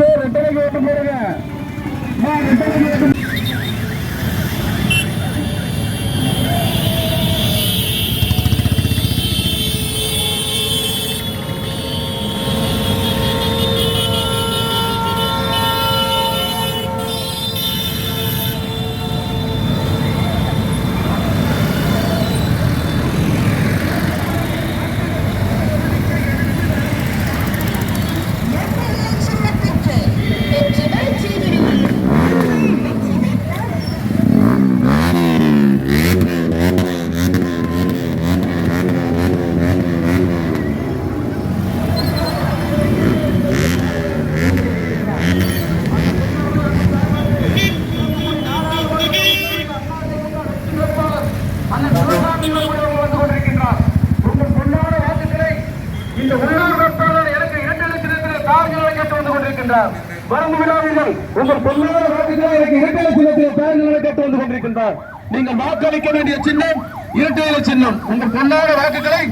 பேர் ரிட்டர்னுக்கு ஓட்டு போடுங்க. இந்த உள்ளூர் வேட்பாளர் எனக்கு இரண்டு லட்சத்தில் தார்களை கேட்டு வந்து கொண்டிருக்கின்றார். வரும் விழாவில்லை. உங்கள் பொன்னான வாக்குகளை எனக்கு இரண்டு லட்சத்தில் தார்களை கேட்டு வந்து கொண்டிருக்கின்றார். நீங்கள் வாக்களிக்க வேண்டிய சின்னம் இரட்டை சின்னம். உங்கள் பொன்னான வாக்குகளை